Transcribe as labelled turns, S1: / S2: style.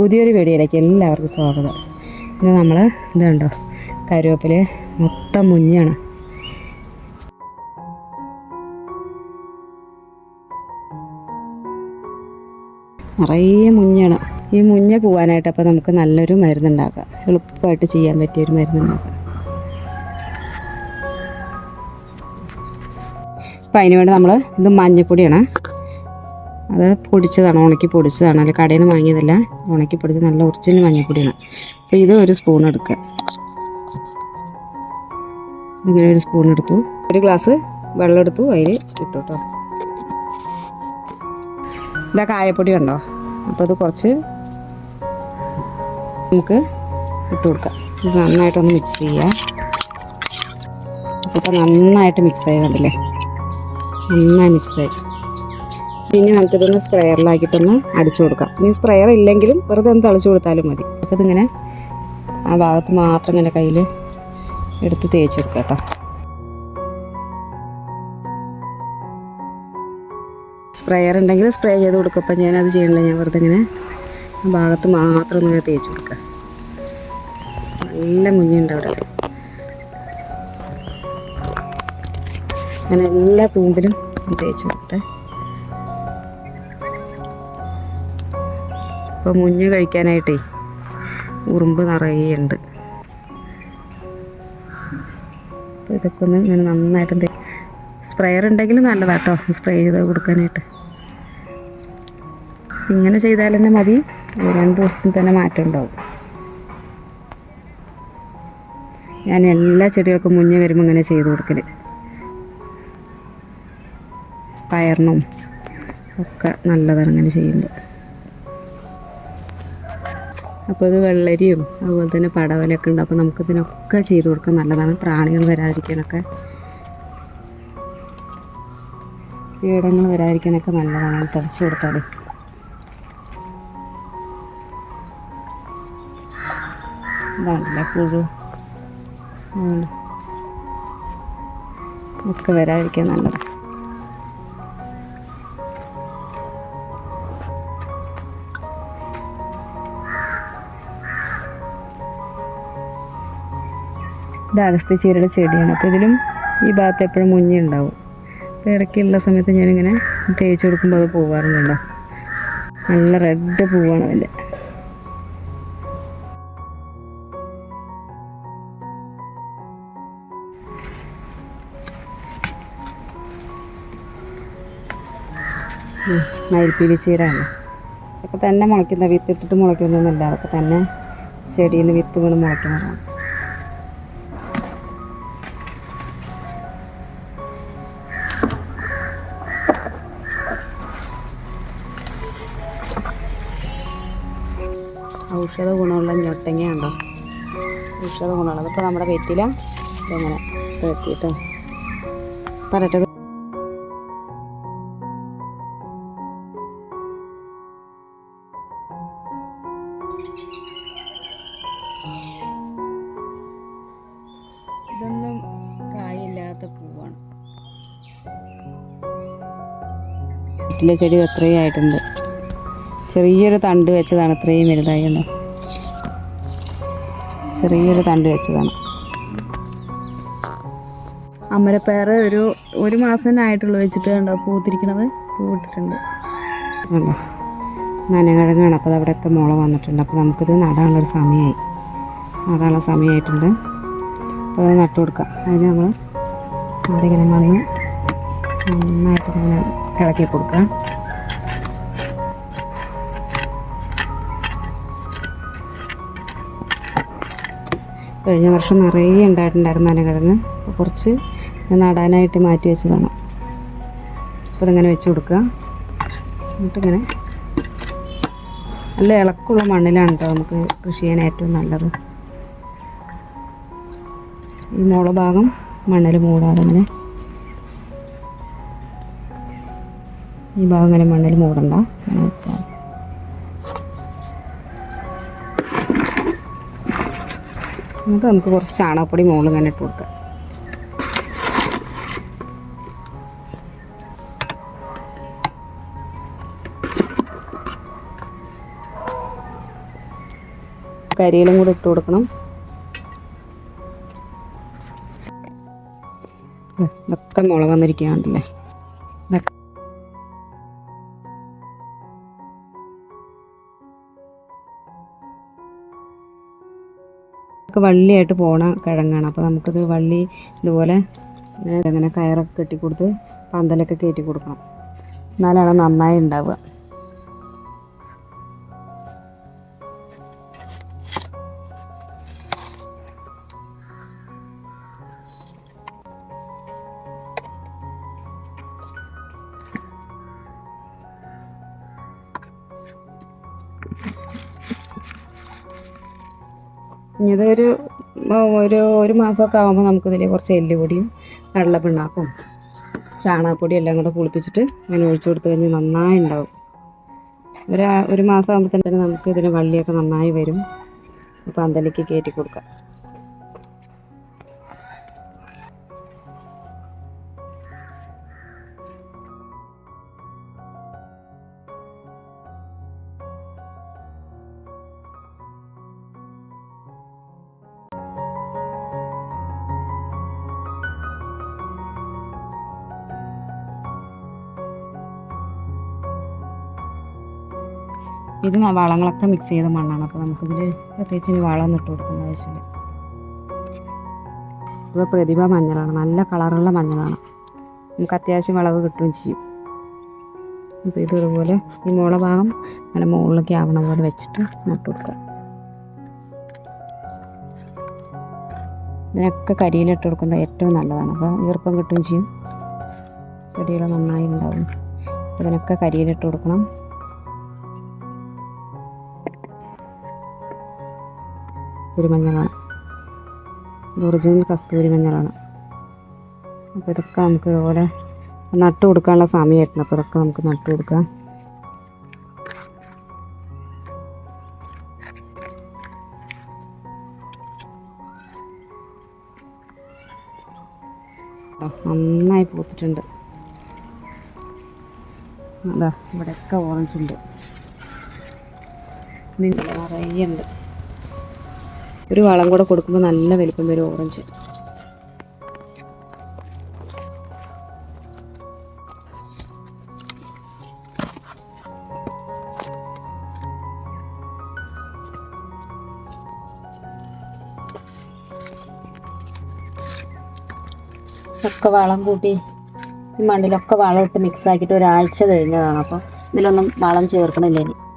S1: പുതിയൊരു വീഡിയോയിലേക്ക് എല്ലാവർക്കും സ്വാഗതം ഇന്ന് നമ്മൾ ഇതുണ്ടോ കരുവേപ്പില് മൊത്തം മുഞ്ഞാണ് നിറയെ മുഞ്ഞാണ് ഈ മുഞ്ഞ പോവാനായിട്ട് അപ്പോൾ നമുക്ക് നല്ലൊരു മരുന്നുണ്ടാക്കാം എളുപ്പമായിട്ട് ചെയ്യാൻ പറ്റിയ ഒരു മരുന്നുണ്ടാക്കാം അപ്പോൾ അതിനുവേണ്ടി നമ്മൾ ഇത് മഞ്ഞപ്പൊടിയാണ് അത് പൊടിച്ചതാണ് ഉണക്കി പൊടിച്ചതാണ് അല്ല കടയിൽ നിന്ന് വാങ്ങിയതല്ല ഉണക്കി പൊടിച്ച് നല്ല ഒറിജിനൽ മഞ്ഞൾപ്പൊടിയാണ് അപ്പോൾ ഇത് ഒരു സ്പൂൺ എടുക്കുക ഇങ്ങനെ ഒരു സ്പൂൺ എടുത്തു ഒരു ഗ്ലാസ് വെള്ളം എടുത്തു അതിൽ ഇട്ടു കേട്ടോ ഇതാ കായപ്പൊടി കണ്ടോ അപ്പോൾ അത് കുറച്ച് നമുക്ക് ഇട്ട് കൊടുക്കാം ഇത് നന്നായിട്ടൊന്ന് മിക്സ് ചെയ്യുക അപ്പോൾ നന്നായിട്ട് മിക്സ് കണ്ടില്ലേ നന്നായി മിക്സ് ആയി പിന്നെ നമുക്കിതൊന്ന് സ്പ്രെയറിലാക്കിയിട്ടൊന്ന് അടിച്ചു കൊടുക്കാം ഇനി സ്പ്രെയർ ഇല്ലെങ്കിലും വെറുതെ ഒന്ന് തളിച്ചു കൊടുത്താലും മതി അപ്പോൾ ഇതിങ്ങനെ ആ ഭാഗത്ത് മാത്രം ഇങ്ങനെ കയ്യിൽ എടുത്ത് തേച്ച് കേട്ടോ സ്പ്രെയർ ഉണ്ടെങ്കിൽ സ്പ്രേ ചെയ്ത് കൊടുക്കും അപ്പം ഞാനത് ചെയ്യണില്ല ഞാൻ വെറുതെ ഇങ്ങനെ ആ ഭാഗത്ത് മാത്രം ഒന്ന് ഇങ്ങനെ തേച്ച് കൊടുക്കുക നല്ല മുഞ്ഞുണ്ട് അവിടെ അങ്ങനെ എല്ലാ തൂമ്പിലും തേച്ച് കൊടുക്കട്ടെ അപ്പോൾ മുഞ്ഞ് കഴിക്കാനായിട്ടേ ഉറുമ്പ് നിറയുണ്ട് ഇതൊക്കെ ഒന്ന് ഇങ്ങനെ നന്നായിട്ട് സ്പ്രേയർ ഉണ്ടെങ്കിൽ നല്ലതാട്ടോ സ്പ്രേ ചെയ്ത് കൊടുക്കാനായിട്ട് ഇങ്ങനെ ചെയ്താൽ തന്നെ മതി രണ്ട് ദിവസത്തിൽ തന്നെ മാറ്റം ഉണ്ടാവും ഞാൻ എല്ലാ ചെടികൾക്കും മുഞ്ഞ് വരുമ്പോൾ ഇങ്ങനെ ചെയ്ത് കൊടുക്കൽ പയറിനും ഒക്കെ നല്ലതാണ് ഇങ്ങനെ ചെയ്യുമ്പോൾ അപ്പോൾ അത് വെള്ളരിയും അതുപോലെ തന്നെ പടവലൊക്കെ ഉണ്ട് അപ്പോൾ നമുക്കിതിനൊക്കെ ചെയ്തു ചെയ്ത് കൊടുക്കാൻ നല്ലതാണ് പ്രാണികൾ വരാതിരിക്കാനൊക്കെ കീടങ്ങൾ വരാതിരിക്കാനൊക്കെ നല്ലതാണ് തളിച്ചു കൊടുത്താൽ ഇതാണല്ലേ പുഴു ഒക്കെ വരാതിരിക്കാൻ നല്ലതാണ് ഇത് അഗസ്ത്യ ചീരയുടെ ചെടിയാണ് അപ്പോൾ ഇതിലും ഈ ഭാഗത്ത് എപ്പോഴും മുഞ്ഞ ഉണ്ടാവും അപ്പോൾ ഇടയ്ക്കുള്ള സമയത്ത് ഞാനിങ്ങനെ തേച്ച് കൊടുക്കുമ്പോൾ അത് പോവാറുണ്ടോ നല്ല റെഡ് പൂവാണ് അതിൻ്റെ മയിൽപ്പീലി ചീരാണ് ഒക്കെ തന്നെ മുളയ്ക്കുന്ന വിത്തിട്ടിട്ട് മുളയ്ക്കുന്നൊന്നുമില്ല അതൊക്കെ തന്നെ ചെടിയിൽ നിന്ന് വിത്ത് വീണ് മുളയ്ക്കുന്നതാണ് ഔഷധ ഗുണമുള്ള ഞൊട്ടങ്ങ ഔഷധ ഗുണമുള്ളത് ഇപ്പോൾ നമ്മുടെ വെറ്റില ഇതെങ്ങനെ തേർത്തിട്ടോ പറയട്ടെ ഇതൊന്നും കായില്ലാത്ത പൂവാണ് വീട്ടിലെ ചെടി അത്രയും ആയിട്ടുണ്ട് ചെറിയൊരു തണ്ട് വെച്ചതാണ് ഇത്രയും വലുതായി ചെറിയൊരു തണ്ട് വെച്ചതാണ് അമരപ്പയർ ഒരു ഒരു മാസം ആയിട്ടുള്ളൂ വെച്ചിട്ട് കണ്ടോ പൂത്തിരിക്കണത് പൂവിട്ടിട്ടുണ്ട് കണ്ടോ നനകിഴങ്ങാണ് അപ്പോൾ അവിടെയൊക്കെ മുള വന്നിട്ടുണ്ട് അപ്പോൾ നമുക്കിത് നടാനുള്ളൊരു സമയമായി നടാനുള്ള സമയമായിട്ടുണ്ട് അപ്പോൾ അത് നട്ടു കൊടുക്കാം അതിന് നമ്മൾ അതിങ്ങനെ വന്ന് നന്നായിട്ട് ഇങ്ങനെ ഇളക്കി കൊടുക്കുക കഴിഞ്ഞ വർഷം നിറയെ ഉണ്ടായിട്ടുണ്ടായിരുന്നു അനകിഴങ്ങ് അപ്പോൾ കുറച്ച് നടാനായിട്ട് മാറ്റി വെച്ചതാണ് അപ്പോൾ ഇതിങ്ങനെ വെച്ച് കൊടുക്കുക എന്നിട്ടിങ്ങനെ നല്ല ഇളക്കുള്ള മണ്ണിലാണ് കേട്ടോ നമുക്ക് കൃഷി ചെയ്യാൻ ഏറ്റവും നല്ലത് ഈ മുള ഭാഗം മണ്ണിൽ മൂടാതെ അങ്ങനെ ഈ ഭാഗം ഇങ്ങനെ മണ്ണിൽ മൂടണ്ട അങ്ങനെ വെച്ചാൽ എന്നിട്ട് നമുക്ക് കുറച്ച് ചാണകപ്പൊടി മുകളിൽ ഇങ്ങനെ ഇട്ട് കൊടുക്കാം കരിയിലും കൂടെ ഇട്ട് കൊടുക്കണം ഇതൊക്കെ മുളക് വന്നിരിക്കുകയാണല്ലേ നമുക്ക് വള്ളിയായിട്ട് പോണ കിഴങ്ങാണ് അപ്പോൾ നമുക്കിത് വള്ളി ഇതുപോലെ ഇങ്ങനെ കയറൊക്കെ കെട്ടി കൊടുത്ത് പന്തലൊക്കെ കയറ്റി കൊടുക്കണം എന്നാലാണ് നന്നായി ഉണ്ടാവുക ഇതൊരു ഒരു ഒരു മാസമൊക്കെ ആകുമ്പോൾ നമുക്കിതിൽ കുറച്ച് എല്ലുപൊടിയും പിണ്ണാക്കും ചാണകപ്പൊടി എല്ലാം കൂടെ കുളിപ്പിച്ചിട്ട് അങ്ങനെ ഒഴിച്ചു കൊടുത്തു കഴിഞ്ഞാൽ നന്നായി ഉണ്ടാവും ഒരു ഒരു മാസം ആകുമ്പോൾ തന്നെ നമുക്ക് ഇതിന് വള്ളിയൊക്കെ നന്നായി വരും അപ്പോൾ അന്തലിക്ക് കയറ്റി കൊടുക്കാം ഇത് വളങ്ങളൊക്കെ മിക്സ് ചെയ്ത മണ്ണാണ് അപ്പോൾ നമുക്കിതിൽ പ്രത്യേകിച്ച് ഇനി വളമൊന്നും ഇട്ട് കൊടുക്കേണ്ട ആവശ്യമില്ല ഇപ്പോൾ പ്രതിഭ മഞ്ഞളാണ് നല്ല കളറുള്ള മഞ്ഞളാണ് നമുക്ക് അത്യാവശ്യം വളവ് കിട്ടുകയും ചെയ്യും അപ്പോൾ ഇത് ഇതുപോലെ ഈ മുള ഭാഗം നല്ല മുകളിലേക്ക് ആവണ പോലെ വെച്ചിട്ട് നട്ടു കൊടുക്കുക ഇതിനൊക്കെ കരിയിലിട്ട് കൊടുക്കുന്നത് ഏറ്റവും നല്ലതാണ് അപ്പോൾ ഈർപ്പം കിട്ടുകയും ചെയ്യും ചെടികൾ നന്നായി ഉണ്ടാവും ഇതിനൊക്കെ കരിയിലിട്ട് കൊടുക്കണം കസ്തൂരി മഞ്ഞളാണ് ഇത് ഒറിജിനൽ കസ്തൂരി മഞ്ഞളാണ് അപ്പോൾ ഇതൊക്കെ നമുക്ക് ഇതുപോലെ നട്ട് കൊടുക്കാനുള്ള സമയമായിട്ടുണ്ട് അപ്പോൾ ഇതൊക്കെ നമുക്ക് നട്ട് കൊടുക്കാം നന്നായി പൂത്തിട്ടുണ്ട് അതാ ഇവിടെയൊക്കെ ഓറഞ്ചുണ്ട് നിറയെ ഉണ്ട് ഒരു വളം കൂടെ കൊടുക്കുമ്പോൾ നല്ല വലിപ്പം വരും ഓറഞ്ച് ഒക്കെ വളം കൂട്ടി ഈ മണ്ണിലൊക്കെ വളം ഇട്ട് മിക്സ് ആക്കിയിട്ട് ഒരാഴ്ച കഴിഞ്ഞതാണ് അപ്പോൾ ഇതിലൊന്നും വളം ചേർക്കണില്ല ഇനി